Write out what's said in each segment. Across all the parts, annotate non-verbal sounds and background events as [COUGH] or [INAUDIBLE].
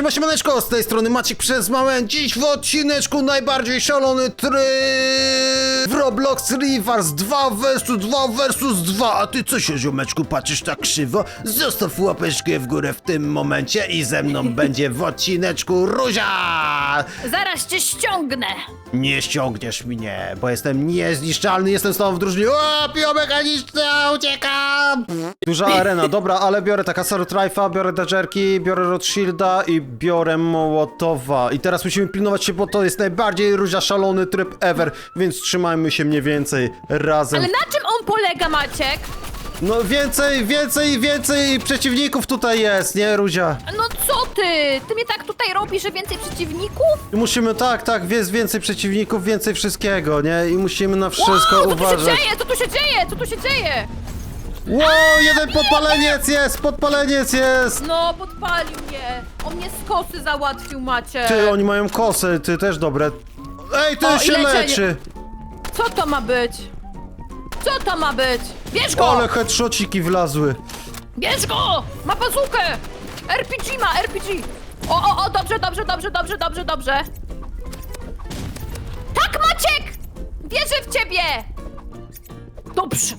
Siema, siemaneczko, z tej strony Maciek przez Małę. Dziś w odcineczku najbardziej szalony tryb w Roblox Rivers 2 versus 2 versus 2. A ty co się, ziomeczku, patrzysz tak krzywo? Zostaw łapeczkę w górę w tym momencie i ze mną [LAUGHS] będzie w odcineczku Ruzia! Zaraz cię ściągnę! Nie ściągniesz mnie, bo jestem niezniszczalny, jestem z tobą w drużynie. O, biomechaniczna, uciekam! Duża arena, dobra, ale biorę taka Trife'a, biorę Dagerki, biorę Rothschilda i biorę Mołotowa. I teraz musimy pilnować się, bo to jest najbardziej ruzia szalony tryb ever, więc trzymajmy się mniej więcej razem. Ale na czym on polega, Maciek? No więcej, więcej, więcej przeciwników tutaj jest, nie Ruzia? No co ty? Ty mnie tak tutaj robisz, że więcej przeciwników? I musimy, tak, tak, jest więcej przeciwników, więcej wszystkiego, nie? I musimy na wszystko wow, co tu się dzieje? Co tu się dzieje? Co tu się dzieje? Ło, jeden podpaleniec jest, podpaleniec jest! No, podpalił mnie. On mnie z kosy załatwił, Maciek. Ty, oni mają kosy, ty też dobre. Ej, to O, się leczenie. leczy! Co to ma być? Co to ma być? Bierz go! Ale headshotiki wlazły. Bierz go! Ma bazukę! RPG ma, RPG! O, o, o, dobrze, dobrze, dobrze, dobrze, dobrze, dobrze. Tak, Maciek! Wierzę w ciebie! Dobrze.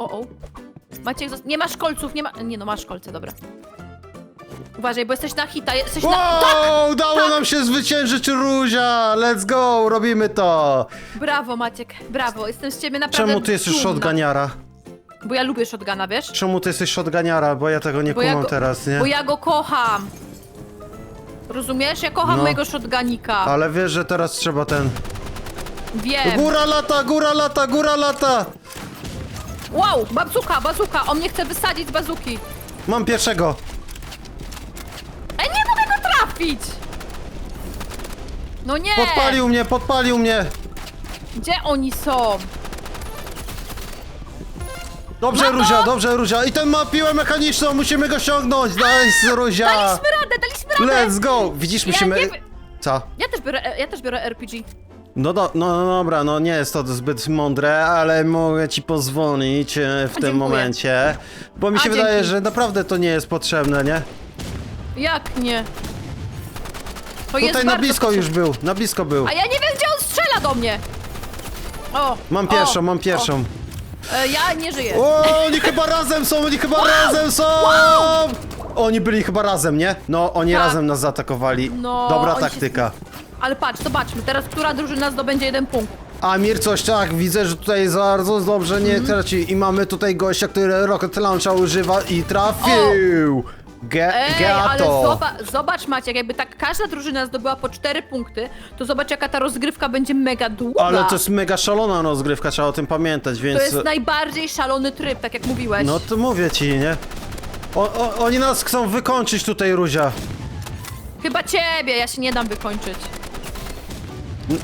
O, o. Maciek, zos- nie masz kolców, nie ma... Nie no, masz kolce, dobra. Uważaj, bo jesteś na hita, jesteś na... Tak! Wow, udało tak. nam się zwyciężyć Ruzia! Let's go, robimy to! Brawo, Maciek, brawo, jestem z ciebie naprawdę Czemu ty jesteś dumna. shotganiara? Bo ja lubię shotguna, wiesz? Czemu ty jesteś shotganiara? Bo ja tego nie Bo ja, kumam go, teraz, nie? bo ja go kocham. Rozumiesz? Ja kocham No. mojego shotgunika. Ale wiesz, że teraz trzeba ten... Wiem. Góra lata, góra lata, góra lata! Wow, bazuka, bazuka. On mnie chce wysadzić z bazuki. Mam pierwszego. Ej, nie mogę go trafić! No nie! Podpalił mnie, podpalił mnie! Gdzie oni są? Dobrze, Mamo! Ruzia, dobrze, Ruzia. I ten ma piłę mechaniczną, musimy go ściągnąć. Nice, Ruzia. Daliśmy radę, daliśmy radę! Let's go. Widzisz, Ja musimy... nie Co? Ja też biorę, ja też biorę RPG. No, do, no, no dobra, no nie jest to zbyt mądre, ale mogę ci pozwolić e, w tym dziękuję. momencie. Bo mi A, się wydaje, dzięki. że naprawdę to nie jest potrzebne, nie? Jak nie? To jest Tutaj na bardzo blisko już potrzebne. był, na blisko był. A ja nie wiem, gdzie on strzela do mnie! O! Mam o, pierwszą, mam pierwszą. O. E, ja nie żyję. O, oni chyba razem są, oni chyba razem są! Oni byli chyba razem, nie? No, oni Tak. razem nas zaatakowali. No, Dobra oni się- taktyka. Ale patrz, zobaczmy, teraz która drużyna zdobędzie jeden punkt. Amir coś tak, widzę, że tutaj bardzo dobrze nie traci. I mamy tutaj gościa, który Rocket Launcha używa i trafił! Ge Ej, ale Geato! zobacz, zobacz Maciek, jakby tak każda drużyna zdobyła po cztery punkty, to zobacz jaka ta rozgrywka będzie mega długa. Ale to jest mega szalona rozgrywka, trzeba o tym pamiętać, więc... To jest najbardziej szalony tryb, tak jak mówiłeś. No to mówię ci, nie? O, o, oni nas chcą wykończyć tutaj, Ruzia. Chyba ciebie, ja się nie dam wykończyć.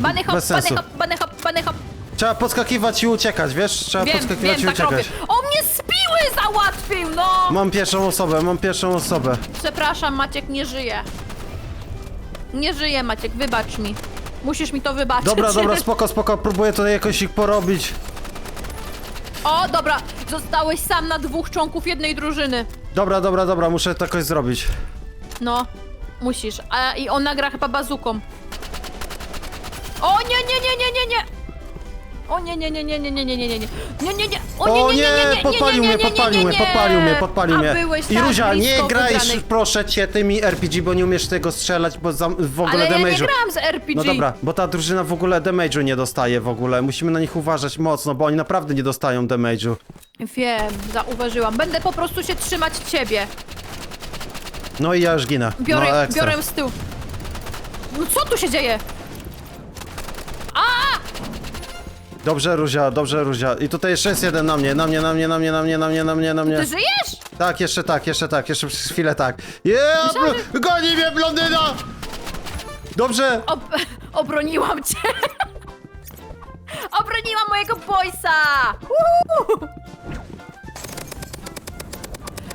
Bany hop, bez bany sensu. hop, bany hop, bany hop. Trzeba podskakiwać i uciekać, wiesz? Trzeba Wiem, podskakiwać wiem, i tak robię. uciekać. On mnie z piły załatwił, no! Mam pierwszą osobę, mam pierwszą osobę. Przepraszam, Maciek nie żyje. Nie żyje, Maciek, wybacz mi. Musisz mi to wybaczyć. Dobra, dobra, [LAUGHS] spoko, spoko, próbuję tutaj jakoś ich porobić. O, dobra, zostałeś sam na dwóch członków jednej drużyny. Dobra, dobra, dobra, muszę to jakoś zrobić. No, musisz. A, I on nagra chyba bazuką. O nie, nie, nie, nie, nie, nie! O nie, nie, nie, nie, nie, nie, nie, nie, nie, nie, nie, nie, nie, O nie, podpalił mnie, podpalił mnie, podpalił mnie, podpalił mnie. I tak Ruzia, nie graj, proszę cię, tymi RPG, bo nie umiesz tego strzelać, bo za, w ogóle Ale ja nie damage'u. grałam z RPG. No dobra, bo ta drużyna w ogóle damage'u nie dostaje w ogóle. Musimy na nich uważać mocno, bo oni naprawdę nie dostają damage'u. Wiem, zauważyłam. Będę po prostu się trzymać ciebie. No i ja już ginę. Biorę, no, ekstra. biorę z tyłu. No co tu się dzieje? Dobrze, Ruzia, dobrze, Ruzia. I tutaj jeszcze jest jeden na mnie, na mnie, na mnie, na mnie, na mnie, na mnie, na mnie, na mnie. Ty żyjesz? Tak, jeszcze tak, jeszcze tak, jeszcze przez chwilę tak. Yeah, Myślałam, bl- goni mnie blondyna! Dobrze, Ob [LAUGHS] obroniłam cię. Obroniłam mojego boysa. Uhu.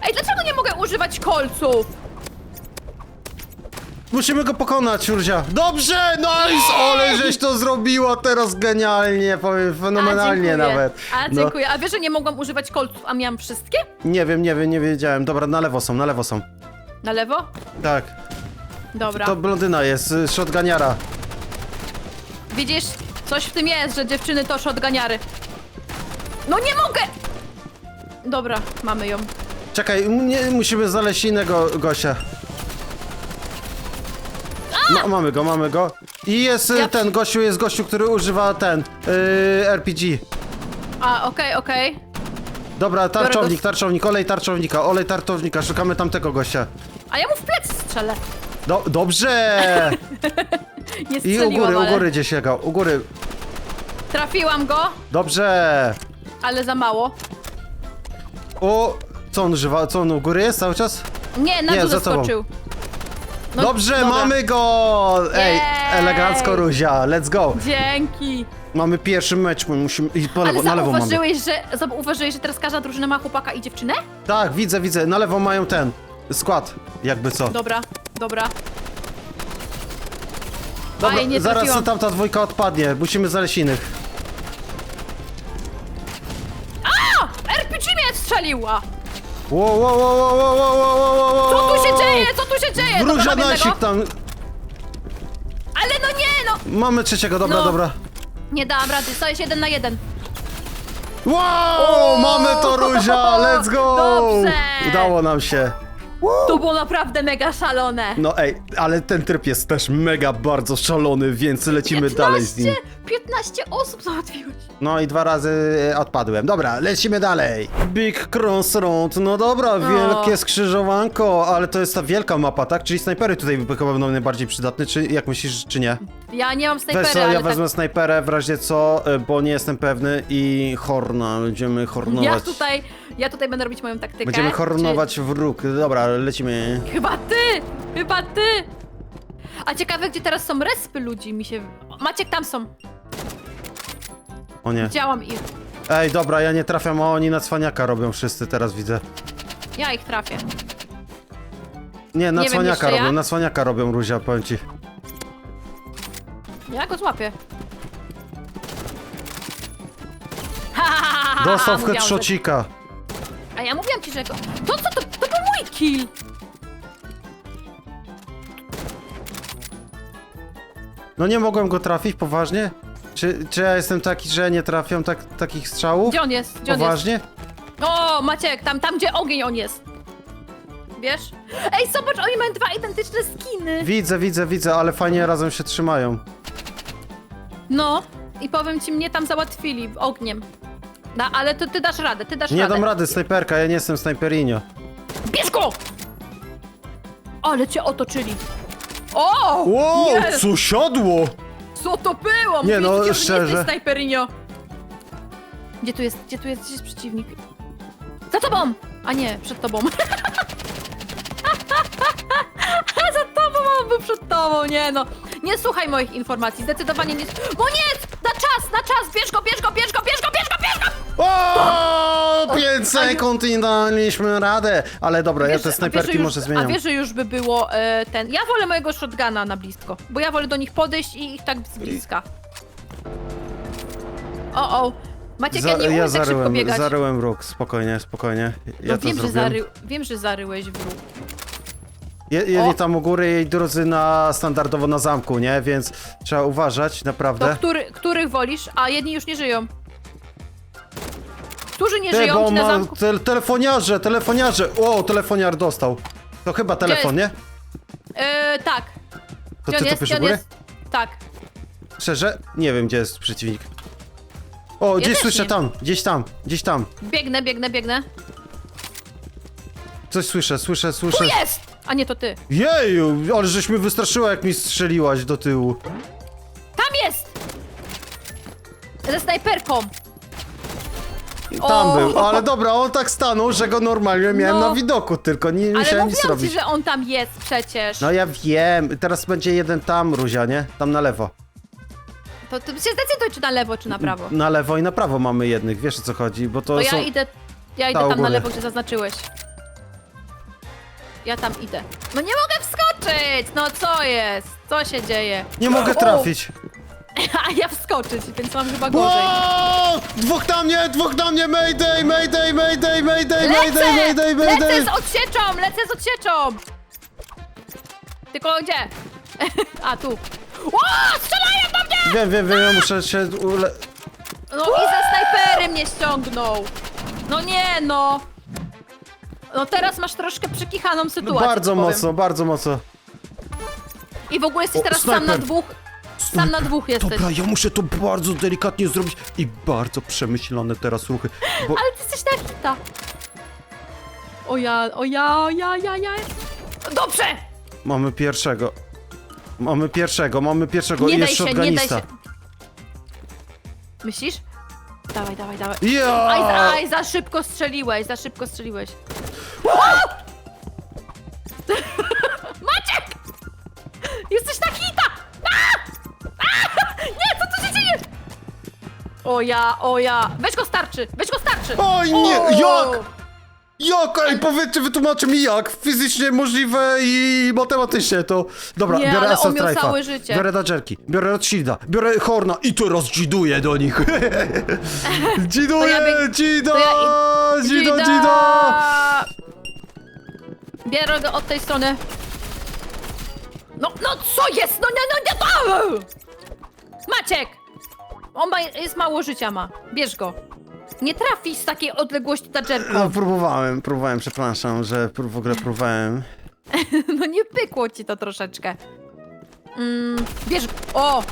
Ej, dlaczego nie mogę używać kolców? Musimy go pokonać, Ruzia. Dobrze, nice! Ale żeś to zrobiła teraz genialnie, powiem, fenomenalnie A, dziękuję. nawet. A, No. dziękuję. A wiesz, że nie mogłam używać kolców, a miałam wszystkie? Nie wiem, nie wiem, nie wiedziałem. Dobra, na lewo są, na lewo są. Na lewo? Tak. Dobra. To blondyna jest, y, shotganiara. Widzisz? Coś w tym jest, że dziewczyny to shotganiary. No nie mogę! Dobra, mamy ją. Czekaj, m- nie, musimy znaleźć innego gościa. No, mamy go, mamy go. I jest y, Ja- ten gościu, jest gościu, który używa ten y, RPG. A, okej, okej. Dobra, tarczownik, tarczownik, olej tarczownika, olej tarczownika, szukamy tamtego gościa. A ja mu w plecy strzelę. Do, dobrze! [LAUGHS] Nie I strzeliłam, u góry, u ale... góry gdzieś jechał, u góry. Trafiłam go, Dobrze! ale za mało. O, co on używa? Co on u góry jest cały czas? Nie, na Nie, dół za tobą. zeskoczył. No, Dobrze, dobra. mamy go! Ej, Jej! elegancko Ruzia, let's go! Dzięki. Mamy pierwszy mecz, my musimy... I po lewo, Ale na lewo mamy. zauważyłeś, że, zauważyłeś, że teraz każda drużyna ma chłopaka i dziewczynę? Tak, widzę, widzę, na lewo mają ten skład, jakby co. Dobra, dobra. Dobra, Aj, nie zaraz trafiłam. tamta dwójka odpadnie, musimy znaleźć innych. A! RPG mnie strzeliła! Wow, wow, wow, wow, wow, wow, wow, wow, wow, Co tu się dzieje? Dzieje? Dobra, jednego. tam. Ale no nie no! Mamy trzeciego, dobra, No. dobra. Nie dałam rady, to jest jeden na jeden. Wow, mamy to Ruzia, let's go! Dobrze. Udało nam się. To było naprawdę mega szalone. No ej, ale ten tryb jest też mega bardzo szalony, więc lecimy dalej z nim. 15 osób załatwiłeś. No i dwa razy e, odpadłem. Dobra, lecimy dalej. Big Crossroad, no dobra, wielkie skrzyżowanko, ale to jest ta wielka mapa, tak? Czyli snajpery tutaj chyba będą najbardziej przydatne, czy jak myślisz, czy nie? Ja nie mam snajpera, co, ale ja tak... wezmę snajperę w razie co, e, bo nie jestem pewny i horna, będziemy hornować. Ja tutaj, ja tutaj będę robić moją taktykę. Będziemy hornować wróg. Dobra, lecimy. Czy... Chyba ty! Chyba ty! A ciekawe, gdzie teraz są respy ludzi, mi się... Maciek, tam są. O nie. Widziałam ich. Ej, dobra, ja nie trafiam, a oni na cwaniaka robią wszyscy, teraz widzę. Ja ich trafię. Nie, na Nie wiem, cwaniaka ja? robią, na cwaniaka robią, Ruzia, powiem ci. Ja go złapię. Ha, ha, ha, ha, Dostał w mówiłam, że-. A ja mówiłam ci, że go... To co, to, to był mój kill! No nie mogłem go trafić, poważnie? Czy, czy ja jestem taki, że nie trafiam tak, takich strzałów? Gdzie on jest? Gdzie on Poważnie? jest? O, Maciek, tam, tam gdzie ogień on jest. Wiesz? Ej, zobacz, oni mają dwa identyczne skiny. Widzę, widzę, widzę, ale fajnie razem się trzymają. No, i powiem ci, mnie tam załatwili ogniem. No, ale to ty dasz radę, ty dasz Nie radę. dam rady, snajperka, ja nie jestem snajperinio. Bierz go! Ale cię otoczyli. O! Wow, Jest! co siadło? Co to było? Nie, no, szczerze. Nie jesteś snajperinio. Gdzie tu jest, gdzie tu jest, gdzie jest przeciwnik? Za tobą! A nie, przed tobą. [LAUGHS] Za tobą, on był przed tobą, nie no. Nie słuchaj moich informacji, zdecydowanie nie... Bo nie! Na czas, na czas! Bierz go, bierz go, bierz go, bierz go, bierz go, bierz go! O, 5 sekund i daliśmy radę. Ale dobra, ja te snajperki że już, może zmieniam. A wiesz, że już by było e, ten... Ja wolę mojego shotguna na blisko, bo ja wolę do nich podejść i ich tak z bliska. O, o. Maciek, ja nie umiem ja tak szybko zaryłem, biegać. zaryłem róg, spokojnie, spokojnie. Ja no to wiem, że zrobiłem. zary... wiem, że zaryłeś w róg. Je, jedni O! tam u góry i drudzy na standardowo na zamku, nie? Więc trzeba uważać, To naprawdę. który, których wolisz? A jedni już nie żyją. Którzy nie Ty, żyją bo ci na ma zamku? te, telefoniarze, telefoniarze. O, telefoniar dostał. To chyba telefon, nie? E, tak. To Gdzie ty on jest? Gdzie u on góry? jest? Tak. Szczerze? Nie wiem, gdzie jest przeciwnik. O, gdzieś też słyszę nie tam, gdzieś tam, gdzieś tam. Biegnę, biegnę, biegnę. Coś słyszę, słyszę, Tu słyszę. jest! A nie, to ty. Jeju, ale żeś mnie wystraszyła, jak mi strzeliłaś do tyłu. Tam jest! Ze snajperką. Tam O! był, ale dobra, on tak stanął, że go normalnie miałem No. na widoku, tylko nie Ale musiałem nic mówiłam ci, robić. że on tam jest przecież. No ja wiem, teraz będzie jeden tam, Ruzia, nie? Tam na lewo. To, to się zdecyduj, czy na lewo, czy na prawo. Na lewo i na prawo mamy jednych, wiesz o co chodzi, bo to To są... ja idę, ja idę tam na lewo, gdzie zaznaczyłeś. Ja tam idę. No nie mogę wskoczyć! No co jest? Co się dzieje? Nie mogę trafić. [LAUGHS] A ja wskoczyć, więc mam chyba gorzej. Wow! Dwóch na mnie, dwóch na mnie, mayday, mayday, mayday, mayday, Lecę! mayday, mayday, mayday. Lecę z odsieczą! Lecę z odsieczą! Tylko gdzie? [LAUGHS] A, tu. O, strzelają do mnie! Wiem, wiem, wiem, ja muszę się ule... No i za snajpery mnie ściągnął. No nie, no. No teraz masz troszkę przykichaną No sytuację. bardzo ci powiem. mocno, bardzo mocno. I w ogóle jesteś O, teraz sam na snajper. dwóch. Sam na dwóch jesteś. Dobra, ja muszę to bardzo delikatnie zrobić i bardzo przemyślane teraz ruchy, bo... Ale ty jesteś na hita. O ja, o ja, o ja, ja, ja. Dobrze! Mamy pierwszego. Mamy pierwszego, mamy pierwszego Nie i daj jest się, nie daj shotgunista. się. Myślisz? Dawaj, dawaj, dawaj. Ja! Aj, aj, za szybko strzeliłeś, za szybko strzeliłeś. Maciek! Jesteś na hita! A! A! Nie, co tu się dzieje? O ja, o ja. Weź go starczy, weź go starczy. Oj, nie, O! jak? Jak? Ej, powiedzcie, wytłumaczcie mi jak. Fizycznie możliwe i matematycznie to... Dobra, Nie, biorę ale on Assault miał całe życie. biorę Dodgerki, biorę Rothschilda, biorę Horna i teraz dziduję do nich. [LAUGHS] dziduję, To ja bieg- dzida, to ja. Bierę go od tej strony. No, no co jest? No nie, no nie to! Maciek! On ma, jest mało życia ma. Bierz go. Nie trafisz z takiej odległości tadżerką. No, próbowałem, próbowałem, przepraszam, że pró- w ogóle próbowałem. [LAUGHS] No nie pykło ci to troszeczkę. Mm, bierz go. O!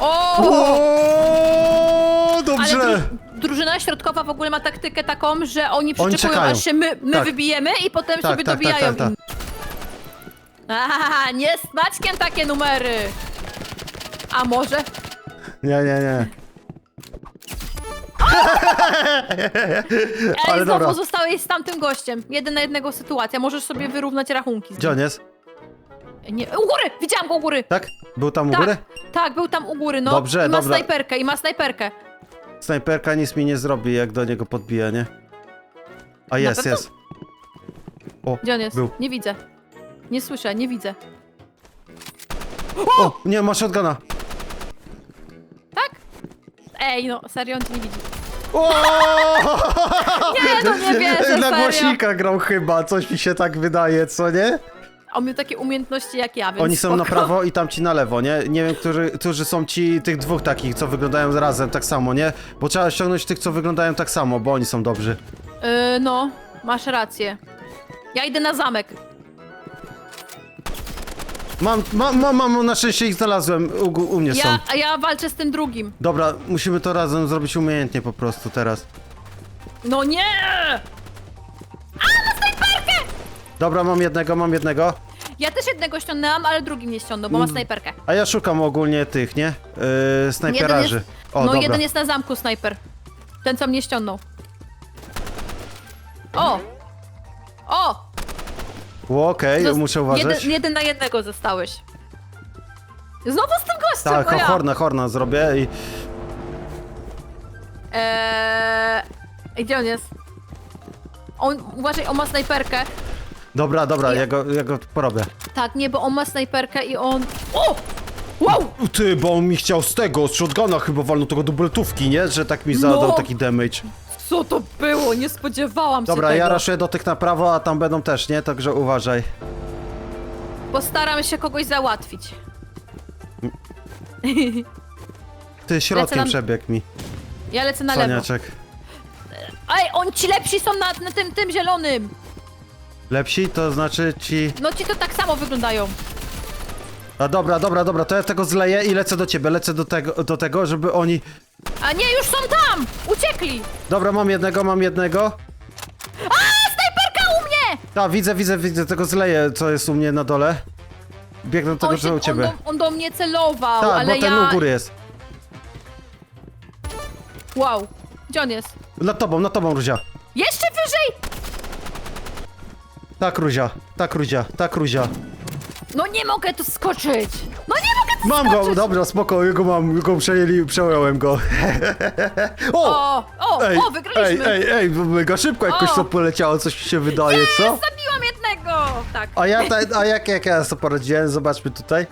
O! O, Ale dobrze. Dru drużyna środkowa w ogóle ma taktykę taką, że oni przyczepują, czekają. aż się my, my Tak. wybijemy i potem Tak, sobie tak, tak, dobijają. tak, tak. Aha, nie z Maćkiem takie numery. A może? Nie, nie, nie. Ale znowu dobra. zostałeś z tamtym gościem. Jeden na jednego sytuacja. Możesz sobie wyrównać rachunki. z Gdzie on jest? nim. Nie, u góry! Widziałam go u góry! Tak? Był tam u Tak, góry? tak, był tam u góry, no. Dobrze, I ma dobra. snajperkę, i ma snajperkę. Snajperka nic mi nie zrobi, jak do niego podbija, nie? A jest, pewno? jest. O, Gdzie on jest? Był. Nie widzę. Nie słyszę, nie widzę. o, nie, ma shotguna. Tak? Ej, no, serio, on cię nie widzi. O! [LAUGHS] Nie, no nie wierzę, Na głośnika grał chyba, coś mi się tak wydaje, co nie? On miał takie umiejętności jak ja, więc Oni są na spoko. prawo i tamci na lewo, nie? Nie wiem, którzy, którzy są ci, tych dwóch takich, co wyglądają razem tak samo, nie? Bo trzeba ściągnąć tych, co wyglądają tak samo, bo oni są dobrzy. Yy, no, masz rację. Ja idę na zamek. Mam, mam, mam, mam na szczęście ich znalazłem, u, u mnie są. Ja, a ja walczę z tym drugim. Dobra, musimy to razem zrobić umiejętnie po prostu teraz. No nie! Dobra, mam jednego, mam jednego. Ja też jednego ściągnęłam, ale drugi mnie ściągnął, bo ma Mm. snajperkę. A ja szukam ogólnie tych, nie? Yy, snajperaży. jest, O, no dobra. jeden jest na zamku snajper. Ten, co mnie ściągnął. O! O! O, Okej, Zos- muszę uważać. Jeden, jeden na jednego zostałeś. Znowu z tym gościem, tak, o ja. horna, horna zrobię i... Eee... Gdzie on jest? On, uważaj, on ma snajperkę. Dobra, dobra, Ja- go, ja go porobię. Tak, nie, bo on ma snajperkę i on... O! Wow! Ty, bo on mi chciał z tego, z shotguna chyba walnął tego dubeltówki, nie? Że tak mi zadał No. taki damage. Co to było? Nie spodziewałam Dobra, się tego. ja raszuję do tych na prawo, a tam będą też, nie? Także uważaj. Postaram się kogoś załatwić. Ty, środkiem na- przebieg mi, Ja lecę na lewo. Saniaczek. Ej, on ci lepsi są na, na tym, tym zielonym. Lepsi, to znaczy ci... No ci to tak samo wyglądają. A dobra, dobra, dobra, to ja tego zleję i lecę do ciebie, lecę do tego, do tego, żeby oni... A nie, już są tam! Uciekli! Dobra, mam jednego, mam jednego. A, snajperka u mnie! A, widzę, widzę, widzę, tego zleję, co jest u mnie na dole. Biegnę do tego, On, co u on, ciebie. do, on do mnie celował, Tak, ale bo ten ja... u góry jest. Wow, gdzie on jest? Nad tobą, nad tobą, Ruzia. Jeszcze wyżej! Tak, Ruzia, tak, Ruzia, tak, Ruzia. No nie mogę tu skoczyć! No nie mogę tu Mam go, skoczyć! dobra, spoko, go mam, go przejęli, przejąłem go. [LAUGHS] o! O, o, Ej, o, wygraliśmy! ej, ej, ej, mega szybko jakoś O! to poleciało, coś mi się wydaje, co? Zabiłam jednego! Tak. A ja, ta, a jak, jak ja sobie poradziłem, zobaczmy tutaj.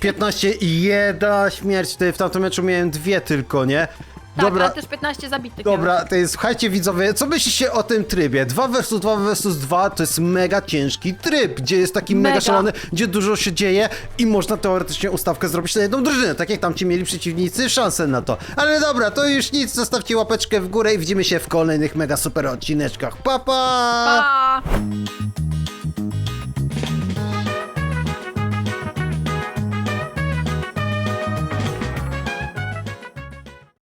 15 i jedna śmierć, tutaj w tamtym meczu miałem dwie tylko, nie? Tak, Dobra. ale też 15 zabitych. Dobra, to jest, słuchajcie widzowie, co myślicie o tym trybie? 2 vs 2 vs 2 to jest mega ciężki tryb, gdzie jest taki mega, Mega. szalony, gdzie dużo się dzieje i można teoretycznie ustawkę zrobić na jedną drużynę, tak jak tam ci mieli przeciwnicy szansę na to. Ale dobra, to już nic, zostawcie łapeczkę w górę i widzimy się w kolejnych mega super odcineczkach. Pa pa! Pa!